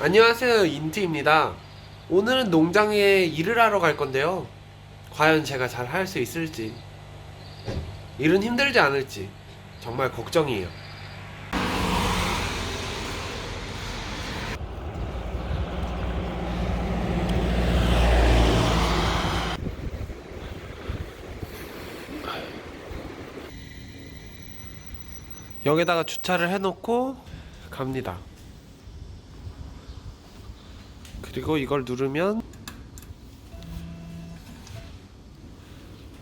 안녕하세요 인트입니다. 오늘은 농장에 일을 하러 갈 건데요. 과연 제가 잘 할 수 있을지. 일은 힘들지 않을지 정말 걱정이에요. 여기다가 주차를 해놓고 갑니다 그리고 이걸 누르면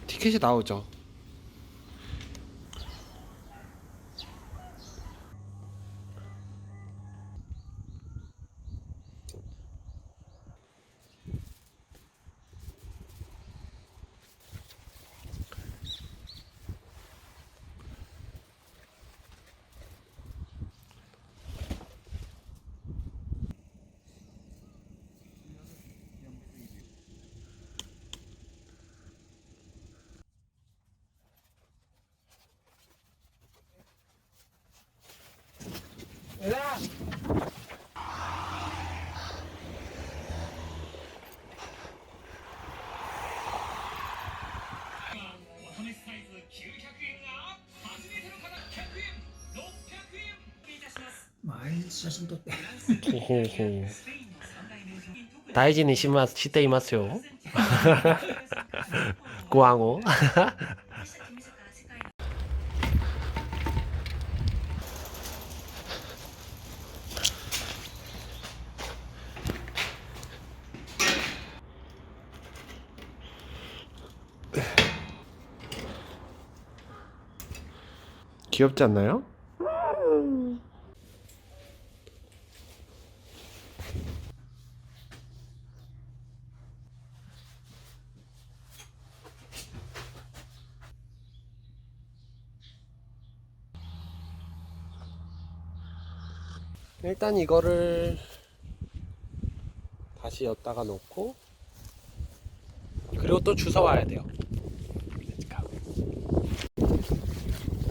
티켓이 나오죠. 写真撮って。大事にしますしていますよ。ご暗号。 귀엽지 않나요? 일단 이거를 다시 엿다가 놓고 그리고 또 주워 와야 돼요.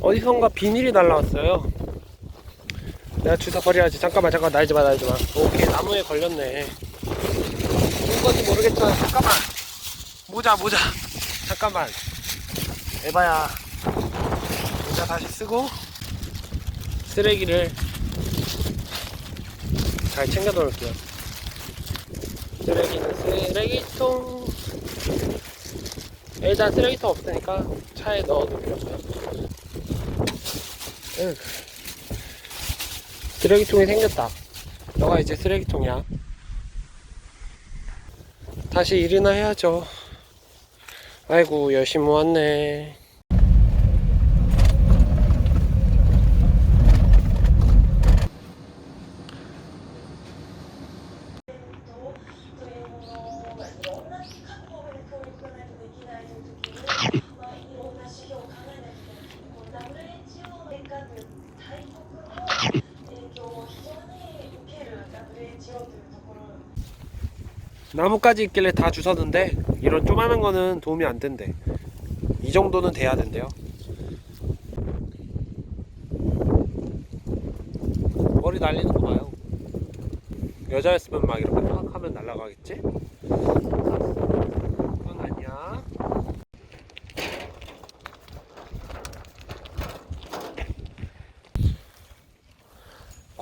어디선가 비닐이 날라왔어요. 내가 주워 버려야지. 잠깐만, 잠깐 날지 마, 날지 마. 오케이, 나무에 걸렸네. 뭔 건지 모르겠지만 잠깐만. 모자, 모자. 잠깐만. 에바야. 모자 다시 쓰고 쓰레기를 잘 챙겨 놓을게요. 쓰레기는 쓰레기통. 일단 쓰레기통 없으니까 차에 넣어 놓으려고요. 으. 쓰레기통이 생겼다. 너가 이제 쓰레기통이야. 다시 일이나 해야죠. 아이고, 열심히 왔네. 나뭇가지 있길래 다 주웠는데 이런 조그마한 거는 도움이 안 된대. 이 정도는 돼야 된대요. 머리 날리는 거 봐요. 여자였으면 막 이렇게 팍 하면 날아가겠지? 그건 아니야.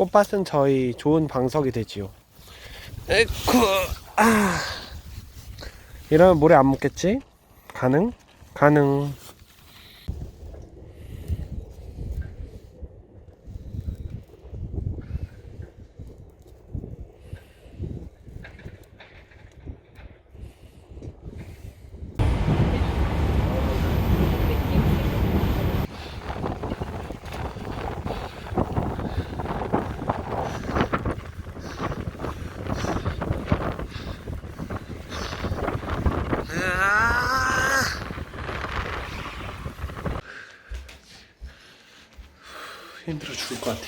꽃밭은 저희 좋은 방석이 되지요. 에쿠, 아. 이러면 모래 안 묻겠지? 가능? 가능. 힘들어 죽을 것 같아.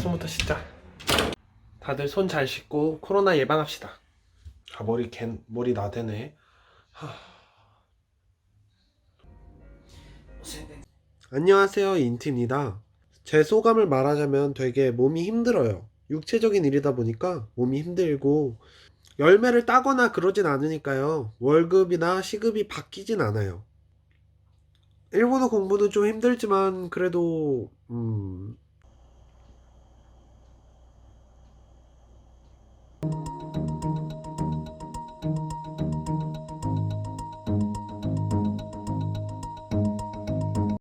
손부터 진짜. 다들 손 잘 씻고 코로나 예방합시다. 아 머리 갠 머리 나대네. 하... 안녕하세요 인티입니다. 제 소감을 말하자면 되게 몸이 힘들어요. 육체적인 일이다 보니까 몸이 힘들고 열매를 따거나 그러진 않으니까요. 월급이나 시급이 바뀌진 않아요. 일본어 공부는 좀 힘들지만 그래도 음